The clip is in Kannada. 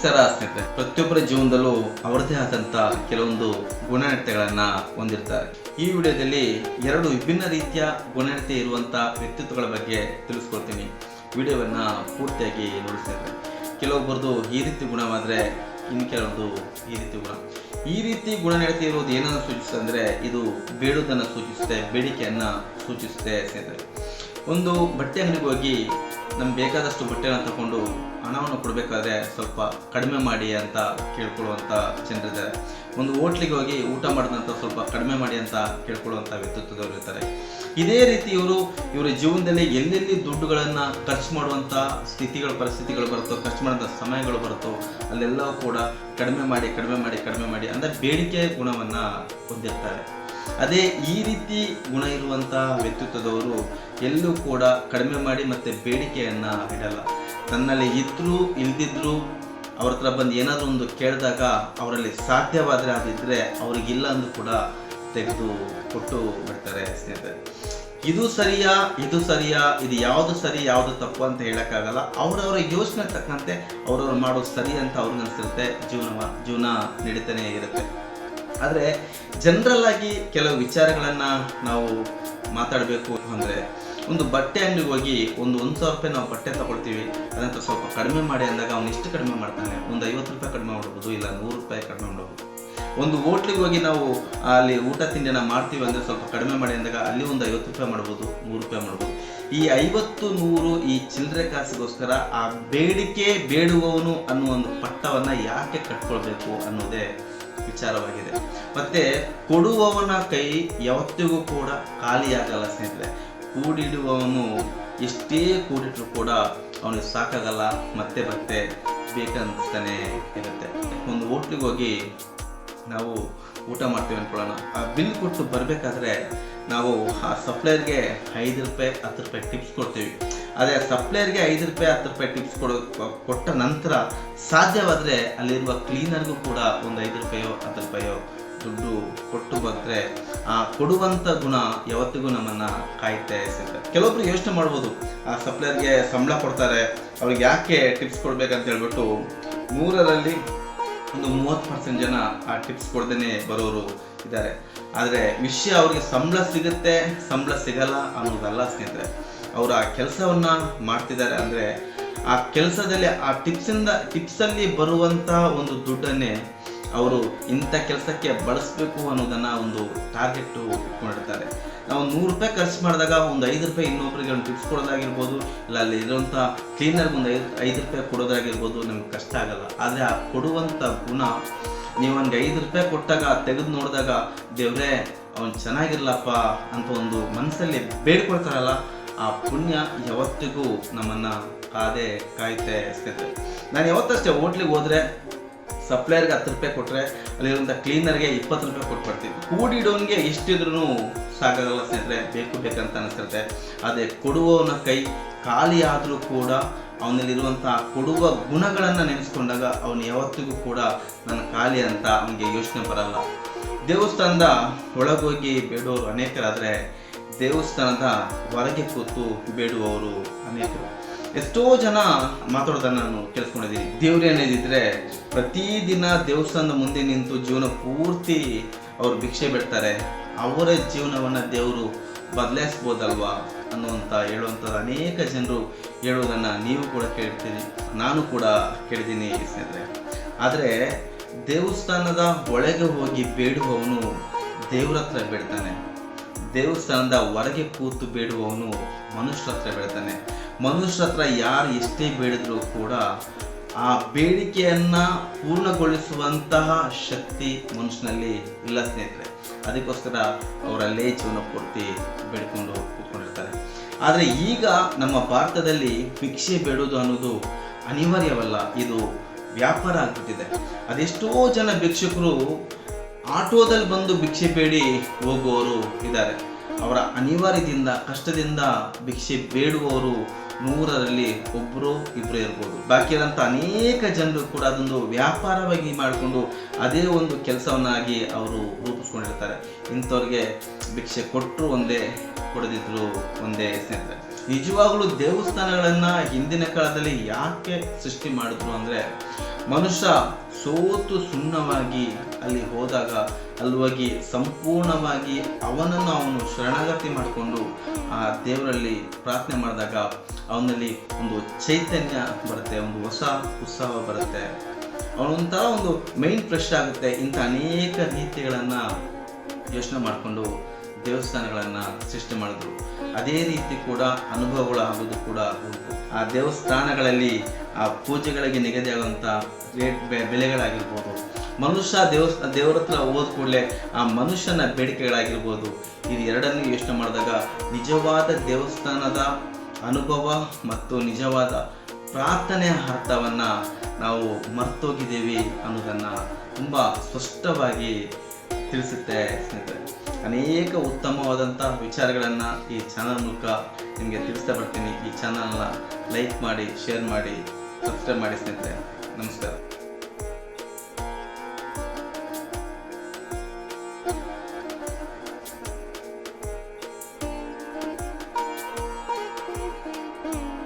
ನಮಸ್ಕಾರ ಸ್ನೇಹಿತರೆ. ಪ್ರತಿಯೊಬ್ಬರ ಜೀವನದಲ್ಲೂ ಅವರದೇ ಆದಂತ ಕೆಲವೊಂದು ಗುಣನಡತೆಗಳನ್ನ ಹೊಂದಿರ್ತಾರೆ. ಈ ವಿಡಿಯೋದಲ್ಲಿ ಎರಡು ವಿಭಿನ್ನ ರೀತಿಯ ಗುಣನಡತೆ ಇರುವಂತ ವ್ಯಕ್ತಿತ್ವಗಳ ಬಗ್ಗೆ ತಿಳಿಸ್ಕೊಡ್ತೀನಿ. ವಿಡಿಯೋವನ್ನ ಪೂರ್ತಿಯಾಗಿ ನೋಡಿ ಕೆಲವೊಬ್ಬರದು ಈ ರೀತಿ ಗುಣವಾದ್ರೆ ಇನ್ನು ಕೆಲವೊಂದು ಈ ರೀತಿ ಗುಣ. ಈ ರೀತಿ ಗುಣನಡತೆ ಇರುವುದು ಏನನ್ನು ಸೂಚಿಸುತ್ತೆ ಅಂದ್ರೆ ಇದು ಬೇಡುವುದನ್ನು ಸೂಚಿಸುತ್ತೆ, ಬೇಡಿಕೆಯನ್ನ ಸೂಚಿಸುತ್ತೆ ಸ್ನೇಹಿತರೆ. ಒಂದು ಬಟ್ಟೆ ಅಂಗಡಿಗೆ ಹೋಗಿ ನಮ್ಗೆ ಬೇಕಾದಷ್ಟು ಬಟ್ಟೆನ ತಗೊಂಡು ಹಣವನ್ನು ಕೊಡಬೇಕಾದ್ರೆ ಸ್ವಲ್ಪ ಕಡಿಮೆ ಮಾಡಿ ಅಂತ ಕೇಳ್ಕೊಳ್ಳುವಂಥ ಜನರಿದ್ದಾರೆ. ಒಂದು ಹೋಟ್ಲಿಗೆ ಹೋಗಿ ಊಟ ಮಾಡಿದಂಥ ಸ್ವಲ್ಪ ಕಡಿಮೆ ಮಾಡಿ ಅಂತ ಕೇಳ್ಕೊಳ್ಳುವಂಥ ವ್ಯಕ್ತಿತ್ವದವರು ಇರ್ತಾರೆ ಇದೇ ರೀತಿ ಇವರು, ಇವರ ಜೀವನದಲ್ಲಿ ಎಲ್ಲೆಲ್ಲಿ ದುಡ್ಡುಗಳನ್ನು ಖರ್ಚು ಮಾಡುವಂಥ ಸ್ಥಿತಿಗಳು, ಪರಿಸ್ಥಿತಿಗಳು ಬರುತ್ತೋ, ಖರ್ಚು ಮಾಡುವಂಥ ಸಮಯಗಳು ಬರುತ್ತೋ, ಅಲ್ಲೆಲ್ಲವೂ ಕೂಡ ಕಡಿಮೆ ಮಾಡಿ ಕಡಿಮೆ ಮಾಡಿ ಕಡಿಮೆ ಮಾಡಿ, ಅಂದರೆ ಬೇಡಿಕೆ ಗುಣವನ್ನು ಹೊಂದಿರ್ತಾರೆ. ಅದೇ ಈ ರೀತಿ ಗುಣ ಇರುವಂತಹ ವ್ಯಕ್ತಿತ್ವದವರು ಎಲ್ಲೂ ಕೂಡ ಕಡಿಮೆ ಮಾಡಿ ಮತ್ತೆ ಬೇಡಿಕೆಯನ್ನ ಇಡಲ್ಲ. ತನ್ನಲ್ಲಿ ಇದ್ರೂ ಇಲ್ದಿದ್ರು ಅವ್ರ ಹತ್ರ ಬಂದು ಏನಾದರೂ ಒಂದು ಕೇಳಿದಾಗ ಅವರಲ್ಲಿ ಸಾಧ್ಯವಾದರೆ ಅದಿದ್ರೆ ಅವ್ರಿಗಿಲ್ಲ ಅಂದು ಕೂಡ ತೆಗೆದು ಕೊಟ್ಟು ಬಿಡ್ತಾರೆ ಸ್ನೇಹಿತರೆ. ಇದು ಸರಿಯಾ ಇದು ಸರಿಯಾ, ಇದು ಯಾವುದು ಸರಿ, ಯಾವುದು ತಪ್ಪು ಅಂತ ಹೇಳೋಕ್ಕಾಗಲ್ಲ. ಅವರವರ ಯೋಚನೆ ತಕ್ಕಂತೆ ಅವ್ರವ್ರು ಮಾಡೋದು ಸರಿ ಅಂತ ಅವ್ರಿಗೆ ಅನಿಸಿರುತ್ತೆ ಜೀವನ ಜೀವನ ನಡೀತಾನೆ ಇರುತ್ತೆ. ಆದರೆ ಜನರಲ್ ಆಗಿ ಕೆಲವು ವಿಚಾರಗಳನ್ನು ನಾವು ಮಾತಾಡಬೇಕು ಅಂದರೆ ಒಂದು ಬಟ್ಟೆ ಅಂಗಡಿಗೆ ಹೋಗಿ ಒಂದು ಒಂದು ಸಾವಿರ ರೂಪಾಯಿ ನಾವು ಬಟ್ಟೆ ತಗೊಳ್ತೀವಿ, ಅದಂತ ಸ್ವಲ್ಪ ಕಡಿಮೆ ಮಾಡಿ ಅಂದಾಗ ಅವನು ಇಷ್ಟು ಕಡಿಮೆ ಮಾಡ್ತಾನೆ. ಒಂದು ಐವತ್ತು ರೂಪಾಯಿ ಕಡಿಮೆ ಮಾಡ್ಬೋದು, ಇಲ್ಲ ನೂರು ರೂಪಾಯಿ ಕಡಿಮೆ ಮಾಡ್ಬೋದು. ಒಂದು ಹೋಟ್ಲಿಗೆ ಹೋಗಿ ನಾವು ಅಲ್ಲಿ ಊಟ ತಿಂಡಿನ ಮಾಡ್ತೀವಿ ಅಂದರೆ ಸ್ವಲ್ಪ ಕಡಿಮೆ ಮಾಡಿ ಅಂದಾಗ ಅಲ್ಲಿ ಒಂದು ಐವತ್ತು ರೂಪಾಯಿ ಮಾಡ್ಬೋದು, ನೂರು ರೂಪಾಯಿ ಮಾಡ್ಬೋದು. ಈ ಐವತ್ತು, ನೂರು ಈ ಚಿಲ್ಲರೆ ಕಾಸಿಗೋಸ್ಕರ ಆ ಬೇಡಿಕೆ ಬೇಡುವವನು ಅನ್ನೋ ಒಂದು ಪಟ್ಟವನ್ನು ಯಾಕೆ ಕಟ್ಕೊಳ್ಬೇಕು ಅನ್ನೋದೇ ವಿಚಾರವಾಗಿದೆ. ಮತ್ತೆ ಕೊಡುವವನ ಕೈ ಯಾವತ್ತಿಗೂ ಕೂಡ ಖಾಲಿಯಾಗಲ್ಲ ಸ್ನೇಹಿತರೆ. ಕೂಡಿಡುವವನು ಎಷ್ಟೇ ಕೂಡಿಟ್ರು ಕೂಡ ಅವನಿಗೆ ಸಾಕಾಗಲ್ಲ, ಮತ್ತೆ ಮತ್ತೆ ಬೇಕಂತಾನೆ ಇರುತ್ತೆ. ಒಂದು ಹೋಟ್ಲಿಗೆ ಹೋಗಿ ನಾವು ಊಟ ಮಾಡ್ತೀವಿ ಅನ್ಕೊಳ್ಳೋಣ. ಆ ಬಿಲ್ ಕೊಟ್ಟು ಬರಬೇಕಾದ್ರೆ ನಾವು ಆ ಸಪ್ಲೈಯರ್ಗೆ ಐದು ರೂಪಾಯಿ, ಹತ್ತು ರೂಪಾಯಿ ಟಿಪ್ಸ್ ಕೊಡ್ತೀವಿ. ಅದೇ ಸಪ್ಲೈಯರ್ಗೆ ಐದು ರೂಪಾಯಿ, ಹತ್ತು ರೂಪಾಯಿ ಟಿಪ್ಸ್ ಕೊಡೋ, ಕೊಟ್ಟ ನಂತರ ಸಾಧ್ಯವಾದರೆ ಅಲ್ಲಿರುವ ಕ್ಲೀನರ್ಗೂ ಕೂಡ ಒಂದು ಐದು ರೂಪಾಯೋ, ಹತ್ತು ರೂಪಾಯೋ ದುಡ್ಡು ಕೊಟ್ಟು ಬಂದರೆ, ಆ ಕೊಡುವಂಥ ಗುಣ ಯಾವತ್ತಿಗೂ ನಮ್ಮನ್ನು ಕಾಯ್ತಾ ಸಿಗುತ್ತೆ ಕೆಲವೊಬ್ರು ಯೋಚನೆ ಮಾಡ್ಬೋದು, ಆ ಸಪ್ಲೈಯರ್ಗೆ ಸಂಬಳ ಕೊಡ್ತಾರೆ, ಅವ್ರಿಗೆ ಯಾಕೆ ಟಿಪ್ಸ್ ಕೊಡ್ಬೇಕಂತ ಹೇಳ್ಬಿಟ್ಟು ಮೂರರಲ್ಲಿ ಒಂದು ಮೂವತ್ತು ಪರ್ಸೆಂಟ್ ಜನ ಆ ಟಿಪ್ಸ್ ಕೊಡ್ದೇ ಬರೋರು ಇದ್ದಾರೆ. ಆದರೆ ವಿಷಯ ಅವ್ರಿಗೆ ಸಂಬಳ ಸಿಗುತ್ತೆ, ಸಂಬಳ ಸಿಗಲ್ಲ ಅನ್ನೋದಲ್ಲ ಸ್ನೇಹಿತರೆ. ಅವರು ಆ ಕೆಲಸವನ್ನ ಮಾಡ್ತಿದ್ದಾರೆ ಅಂದರೆ ಆ ಕೆಲಸದಲ್ಲಿ, ಆ ಟಿಪ್ಸಿಂದ ಟಿಪ್ಸಲ್ಲಿ ಬರುವಂಥ ಒಂದು ದುಡ್ಡನ್ನೇ ಅವರು ಇಂಥ ಕೆಲಸಕ್ಕೆ ಬಳಸಬೇಕು ಅನ್ನೋದನ್ನ ಒಂದು ಟಾರ್ಗೆಟ್ ಇಟ್ಕೊಂಡಿರ್ತಾರೆ. ನಾವು ನೂರು ರೂಪಾಯಿ ಖರ್ಚು ಮಾಡಿದಾಗ ಒಂದು ಐದು ರೂಪಾಯಿ ಇನ್ನೊಬ್ಬರಿಗೆ ಒಂದು ಟಿಪ್ಸ್ ಕೊಡೋದಾಗಿರ್ಬೋದು, ಇಲ್ಲ ಅಲ್ಲಿ ಇರುವಂಥ ಕ್ಲೀನರ್ಗೆ ಒಂದು ಐದು ಐದು ರೂಪಾಯಿ ಕೊಡೋದಾಗಿರ್ಬೋದು, ನಮ್ಗೆ ಕಷ್ಟ ಆಗಲ್ಲ. ಆದರೆ ಆ ಕೊಡುವಂಥ ಗುಣ, ನೀವು ಒಂದು ಐದು ರೂಪಾಯಿ ಕೊಟ್ಟಾಗ, ತೆಗೆದು ನೋಡಿದಾಗ, ದೇವ್ರೆ, ಅವನು ಚೆನ್ನಾಗಿರ್ಲಪ್ಪ ಅಂತ ಒಂದು ಮನಸ್ಸಲ್ಲಿ ಬೇಡ್ಕೊಳ್ತಾರಲ್ಲ ಆ ಪುಣ್ಯ ಯಾವತ್ತಿಗೂ ನಮ್ಮನ್ನು ಕಾದೆ ಕಾಯ್ತೆ ಸ್ನೇಹಿತರೆ. ನಾನು ಯಾವತ್ತಷ್ಟೇ ಹೋಟ್ಲಿಗೆ ಹೋದ್ರೆ ಸಪ್ಲೈಯರ್ಗೆ ಹತ್ತು ರೂಪಾಯಿ ಕೊಟ್ಟರೆ ಅಲ್ಲಿರುವಂಥ ಕ್ಲೀನರ್ಗೆ ಇಪ್ಪತ್ತು ರೂಪಾಯಿ ಕೊಟ್ಬಿಡ್ತೀನಿ ಕೂಡಿಡೋನ್ಗೆ ಎಷ್ಟಿದ್ರೂ ಸಾಕಾಗಲ್ಲ ಸ್ನೇಹಿತರೆ, ಬೇಕು ಬೇಕಂತ ಅನಿಸ್ತಿರುತ್ತೆ ಅದೇ ಕೊಡುವವನ ಕೈ ಖಾಲಿ ಆದರೂ ಕೂಡ ಅವನಲ್ಲಿರುವಂಥ ಕೊಡುವ ಗುಣಗಳನ್ನು ನೆನೆಸ್ಕೊಂಡಾಗ ಅವನು ಯಾವತ್ತಿಗೂ ಕೂಡ ನನ್ನ ಖಾಲಿ ಅಂತ ಅವನಿಗೆ ಯೋಚನೆ ಬರಲ್ಲ. ದೇವಸ್ಥಾನದ ಒಳಗೋಗಿ ಬೇಡೋರು ಅನೇಕರಾದರೆ ದೇವಸ್ಥಾನದ ಹೊರಗೆ ಕೂತು ಬೇಡುವವರು ಅನೇಕರು. ಎಷ್ಟೋ ಜನ ಮಾತಾಡೋದನ್ನ ನಾನು ಕೇಳಿಸ್ಕೊಂಡಿದ್ದೀನಿ. ದೇವ್ರು ಏನೇದಿದ್ರೆ ಪ್ರತಿದಿನ ದೇವಸ್ಥಾನದ ಮುಂದೆ ನಿಂತು ಜೀವನ ಪೂರ್ತಿ ಅವರು ಭಿಕ್ಷೆ ಬಿಡ್ತಾರೆ. ಅವರ ಜೀವನವನ್ನು ದೇವರು ಬದಲಾಯಿಸ್ಬೋದಲ್ವಾ ಅನ್ನುವಂಥ ಹೇಳುವಂಥದ್ದು ಅನೇಕ ಜನರು ಹೇಳೋದನ್ನು ನೀವು ಕೂಡ ಕೇಳ್ತೀನಿ. ನಾನು ಕೂಡ ಕೇಳಿದ್ದೀನಿ ಸ್ನೇಹಿತರೆ. ಆದರೆ ದೇವಸ್ಥಾನದ ಒಳಗೆ ಹೋಗಿ ಬೇಡುವವನು ದೇವ್ರ ಹತ್ರ ಬೇಡ್ತಾನೆ. ದೇವಸ್ಥಾನದ ಹೊರಗೆ ಕೂತು ಬೇಡುವವನು ಮನುಷ್ಯರ ಹತ್ರ ಬೇಡ್ತಾನೆ. ಮನುಷ್ಯರ ಹತ್ರ ಯಾರು ಎಷ್ಟೇ ಬೇಡಿದ್ರು ಕೂಡ ಆ ಬೇಡಿಕೆಯನ್ನ ಪೂರ್ಣಗೊಳಿಸುವಂತಹ ಶಕ್ತಿ ಮನುಷ್ಯನಲ್ಲಿ ಇಲ್ಲ ಸ್ನೇಹಿತರೆ. ಅದಕ್ಕೋಸ್ಕರ ಅವರಲ್ಲೇ ಜೀವನ ಪೂರ್ತಿ ಬೇಡ್ಕೊಂಡು ಕೂತ್ಕೊಂಡಿರ್ತಾರೆ. ಆದರೆ ಈಗ ನಮ್ಮ ಭಾರತದಲ್ಲಿ ಭಿಕ್ಷೆ ಬೇಡೋದು ಅನ್ನೋದು ಅನಿವಾರ್ಯವಲ್ಲ, ಇದು ವ್ಯಾಪಾರ ಆಗ್ಬಿಟ್ಟಿದೆ. ಅದೆಷ್ಟೋ ಜನ ಭಿಕ್ಷುಕರು ಆಟೋದಲ್ಲಿ ಬಂದು ಭಿಕ್ಷೆ ಬೇಡಿ ಹೋಗುವವರು ಇದ್ದಾರೆ. ಅವರ ಅನಿವಾರ್ಯದಿಂದ, ಕಷ್ಟದಿಂದ ಭಿಕ್ಷೆ ಬೇಡುವವರು ನೂರರಲ್ಲಿ ಒಬ್ಬರು ಇಬ್ಬರು ಇರ್ಬೋದು. ಬಾಕಿ ಇರೋಂಥ ಅನೇಕ ಜನರು ಕೂಡ ಅದೊಂದು ವ್ಯಾಪಾರವಾಗಿ ಮಾಡಿಕೊಂಡು ಅದೇ ಒಂದು ಕೆಲಸವನ್ನಾಗಿ ಅವರು ರೂಪಿಸ್ಕೊಂಡಿರ್ತಾರೆ. ಇಂಥವ್ರಿಗೆ ಭಿಕ್ಷೆ ಕೊಟ್ಟರು ಒಂದೇ, ಕೊಡದಿದ್ರು ಒಂದೇ ಸ್ನೇಹಿತರೆ. ನಿಜವಾಗಲೂ ದೇವಸ್ಥಾನಗಳನ್ನು ಹಿಂದಿನ ಕಾಲದಲ್ಲಿ ಯಾಕೆ ಸೃಷ್ಟಿ ಮಾಡಿದ್ರು ಅಂದರೆ ಮನುಷ್ಯ ಸೋತು ಸುಣ್ಣವಾಗಿ ಅಲ್ಲಿ ಹೋದಾಗ ಅಲ್ಲಿ ಸಂಪೂರ್ಣವಾಗಿ ಅವನನ್ನು ಅವನು ಶರಣಾಗತಿ ಮಾಡಿಕೊಂಡು ಆ ದೇವರಲ್ಲಿ ಪ್ರಾರ್ಥನೆ ಮಾಡಿದಾಗ ಅವನಲ್ಲಿ ಒಂದು ಚೈತನ್ಯ ಬರುತ್ತೆ, ಒಂದು ಹೊಸ ಉತ್ಸಾಹ ಬರುತ್ತೆ. ಅವನೊಂಥರ ಒಂದು ಮೈಂಡ್ ಫ್ರೆಶ್ ಆಗುತ್ತೆ. ಇಂಥ ಅನೇಕ ರೀತಿಗಳನ್ನು ಯೋಚನೆ ಮಾಡಿಕೊಂಡು ದೇವಸ್ಥಾನಗಳನ್ನು ಸೃಷ್ಟಿ ಮಾಡಿದ್ರು. ಅದೇ ರೀತಿ ಕೂಡ ಅನುಭವಗಳು ಆಗೋದು ಕೂಡ ಆ ದೇವಸ್ಥಾನಗಳಲ್ಲಿ ಆ ಪೂಜೆಗಳಿಗೆ ನಿಗದಿಯಾಗುವಂಥ ರೇಟ್ ಬೆಲೆಗಳಾಗಿರ್ಬೋದು. ಮನುಷ್ಯ ದೇವಸ್ಥ ದೇವರ ಹತ್ರ ಹೋದ ಕೂಡಲೇ ಆ ಮನುಷ್ಯನ ಬೇಡಿಕೆಗಳಾಗಿರ್ಬೋದು. ಇದು ಎರಡನ್ನೂ ಯೋಚನೆ ಮಾಡಿದಾಗ ನಿಜವಾದ ದೇವಸ್ಥಾನದ ಅನುಭವ ಮತ್ತು ನಿಜವಾದ ಪ್ರಾರ್ಥನೆಯ ಅರ್ಥವನ್ನು ನಾವು ಮರ್ತೋಗಿದ್ದೇವೆ ಅನ್ನೋದನ್ನು ತುಂಬ ಸ್ಪಷ್ಟವಾಗಿ ತಿಳಿಸುತ್ತೆ ಸ್ನೇಹಿತರೆ. ಅನೇಕ ಉತ್ತಮವಾದಂಥ ವಿಚಾರಗಳನ್ನು ಈ ಚಾನಲ್ ಮೂಲಕ ನಿಮಗೆ ತಿಳಿಸ್ತಾ ಬರ್ತೀನಿ. ಈ ಚಾನಲ್ನ ಲೈಕ್ ಮಾಡಿ ಶೇರ್ ಮಾಡಿ ಸಬ್ಸ್ಕ್ರೈಬ್ ಮಾಡಿ ಸ್ನೇಹಿತರೆ. ನಮಸ್ಕಾರ.